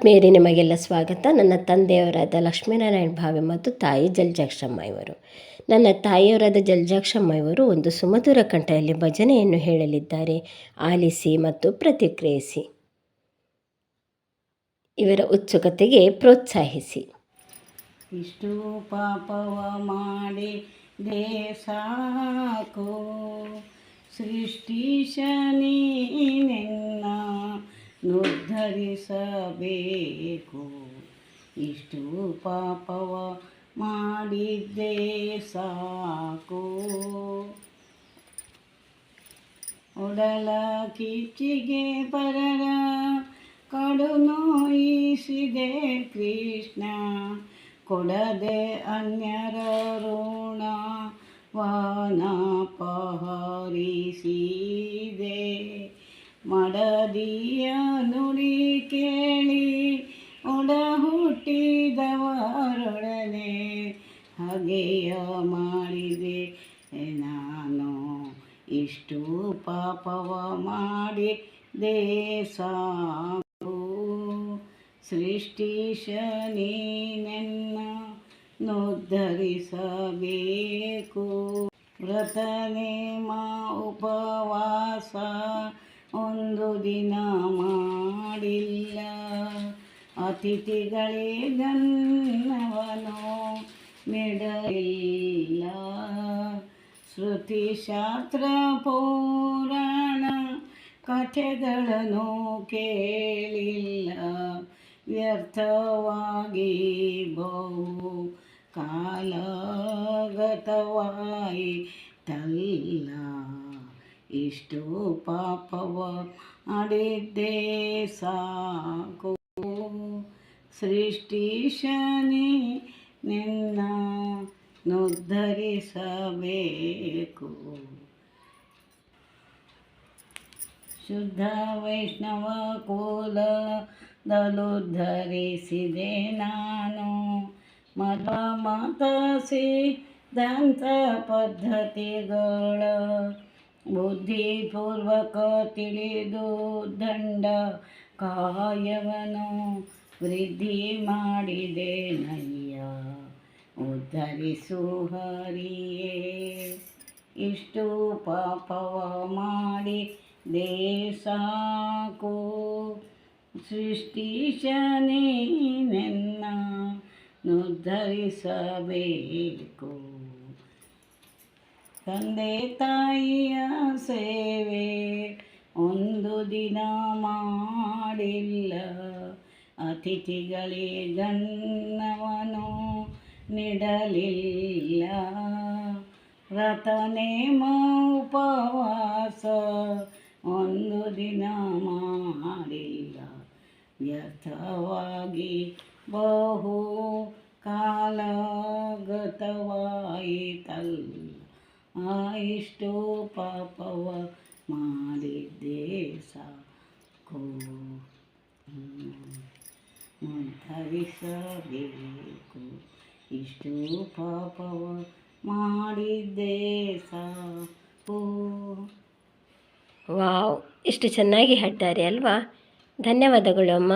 ಆತ್ಮೀಯರೇ ನಿಮಗೆಲ್ಲ ಸ್ವಾಗತ. ನನ್ನ ತಂದೆಯವರಾದ ಲಕ್ಷ್ಮೀನಾರಾಯಣ ಭಾವೆ ಮತ್ತು ತಾಯಿ ಜಲ್ಜಾಕ್ಷಮ್ಮ ಇವರು ನನ್ನ ತಾಯಿಯವರಾದ ಜಲಜಾಕ್ಷಮ್ಮ ಇವರು ಒಂದು ಸುಮಧುರ ಕಂಠದಲ್ಲಿ ಭಜನೆಯನ್ನು ಹೇಳಲಿದ್ದಾರೆ. ಆಲಿಸಿ ಮತ್ತು ಪ್ರತಿಕ್ರಿಯಿಸಿ. ಇವರ ಉತ್ಸುಕತೆಗೆ ಪ್ರೋತ್ಸಾಹಿಸಿ. ಇಷ್ಟು ಪಾಪವ ಮಾಡಿ ಸಾಕು. ಸೃಷ್ಟಿಶನೀನೆನ್ನ ನಿರ್ಧರಿಸಬೇಕು ಇಷ್ಟು ಪಾಪವ ಮಾಡಿದ್ದೇ ಸಾಕು. ಒಡಲ ಕಿಚ್ಚಿಗೆ ಪರರ ಕಡು ನೋಯಿಸಿದೆ ಕೃಷ್ಣ. ಕೊಡದೆ ಅನ್ಯರ ಋಣ ವಾನಪಹರಿಸಿದೆ ಮಡದಿಯ ನುಡಿ ಕೇಳಿ ಒಡ ಹುಟ್ಟಿದವರೊಡನೆ ಹಗೆಯ ಮಾಡಿದೆ ನಾನು ಇಷ್ಟು ಪಾಪವ ಮಾಡಿ ಸಾಕು. ಸೃಷ್ಟಿಶನೀನೆನ್ನ ವ್ರತನೇ ಮಾ ಉಪವಾಸ ಒಂದು ದಿನ ಮಾಡಿಲ್ಲ. ಅತಿಥಿಗಳೇ ಗನ್ನವನು ನೆಡಲಿಲ್ಲ ಶ್ರುತಿಶಾಸ್ತ್ರ ಪೌರಾಣ ಕಥೆಗಳನ್ನು ಕೇಳಿಲ್ಲ. ವ್ಯರ್ಥವಾಗಿ ಬಹು ಕಾಲಗತವಾಯಿತಲ್ಲ ಇಷ್ಟು ಪಾಪವ ಮಾಡಿದ್ದೇ ಸಾಕು. ಸೃಷ್ಟಿಶನಿ ನಿನ್ನ ನುದ್ಧರಿಸಬೇಕು. ಶುದ್ಧ ವೈಷ್ಣವ ಕುಲದಲ್ಲುದ್ಧರಿಸಿದೆ ನಾನು. ಮತ ಮತ ಸಿದ್ಧಾಂತ ಪದ್ಧತಿಗಳ ಬುದ್ಧಿಪೂರ್ವಕ ತಿಳಿದು ದಂಡ ಕಾಯವನು ವೃದ್ಧಿ ಮಾಡಿದೆ ನಯ್ಯ. ಉದ್ಧರಿಸು ಹರಿಯೇ. ಇಷ್ಟು ಪಾಪವ ಮಾಡಿ ದೇಸಾಕು ಸೃಷ್ಟಿಶನೇ ನೆನ್ನ ನಿರ್ಧರಿಸಬೇಕು ತಂದೆ ತಾಯಿಯ ಸೇವೆ ಒಂದು ದಿನ ಮಾಡಿಲ್ಲ. ಅತಿಥಿಗಳಿಗನ್ನವನು ನೀಡಲಿಲ್ಲ. ವ್ರತನೇಮ ಉಪವಾಸ ಒಂದು ದಿನ ಮಾಡಿಲ್ಲ. ವ್ಯರ್ಥವಾಗಿ ಬಹು ಕಾಲಗತವಾಯಿತಲ್ಲ ಆ ಇಷ್ಟೋ ಪಾಪವ ಮಾಡಿದ್ದೆ ಸಾಕು. ಧರಿಸಬೇಕು ಇಷ್ಟೋ ಪಾಪವ ಮಾಡಿದ್ದೇ ಸಾಕು. ವಾವ್ ಎಷ್ಟು ಚೆನ್ನಾಗಿ ಹಾಡ್ತಾರೆ ಅಲ್ವಾ? ಧನ್ಯವಾದಗಳು ಅಮ್ಮ.